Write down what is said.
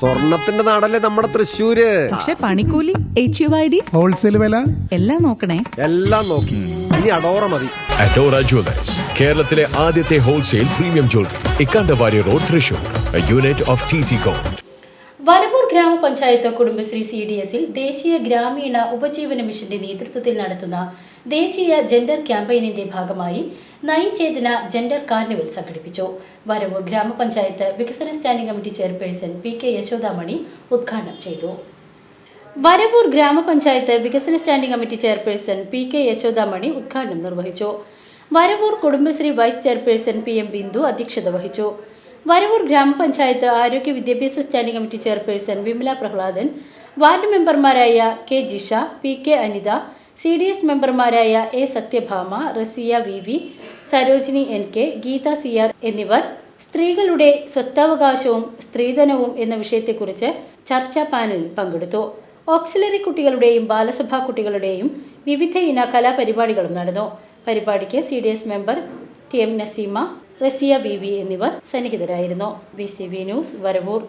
സ്വർണത്തിന്റെ നാടല്ലേ നമ്മുടെ തൃശ്ശൂര്? പക്ഷെ പണിക്കൂലി H U I D wholesale വില? എല്ലാം നോക്കണേ. എല്ലാം നോക്കി. ഇനി അഡോറ മതി. അഡോറ ജുവലേഴ്സ് കേരളത്തിലെ ആദ്യത്തെ wholesale premium jewellery Ikkanda Warrier road Thrissur unit of T C com ഗ്രാമപഞ്ചായത്ത് കുടുംബശ്രീ സി ഡി എസിൽ ദേശീയ ഗ്രാമീണ ഉപജീവന മിഷന്റെ നേതൃത്വത്തിൽ നടത്തുന്ന ദേശീയ ജെൻഡർ ക്യാമ്പയിനിന്റെ ഭാഗമായി നയിചേതന ജെൻഡർ കാർണിവൽ സംഘടിപ്പിച്ചു. വരവ് ഗ്രാമപഞ്ചായത്ത് വികസന standing committee chairperson P K Yashodamani ഉദ്ഘാടനം ചെയ്തു. വരവൂർ ഗ്രാമപഞ്ചായത്ത് വികസന standing committee chairperson P K Yashodamani ഉദ്ഘാടനം നിർവഹിച്ചു. Varavoor Kudumbashree vice chairperson P M Bindu അധ്യക്ഷത വഹിച്ചു. വരവൂർ ഗ്രാമപഞ്ചായത്ത് ആരോഗ്യ വിദ്യാഭ്യാസ standing committee chairperson Vimala Prahladan ward മെമ്പർമാരായ K Jisha P K Anitha C D S മെമ്പർമാരായ A Sathyabhama Rasiya V V Sarojini N K Geetha C R എന്നിവർ സ്ത്രീകളുടെ സ്വത്തവകാശവും സ്ത്രീധനവും എന്ന വിഷയത്തെക്കുറിച്ച് ചർച്ചാ പാനലിൽ പങ്കെടുത്തു. ഓക്സിലറി കുട്ടികളുടെയും ബാലസഭാ കുട്ടികളുടെയും വിവിധ ഇന കലാപരിപാടികളും നടന്നു. പരിപാടിക്ക് C D S member T M Naseema Rasiya B V എന്നിവർ സന്നിഹിതരായിരുന്നു. B C B news Varavoor.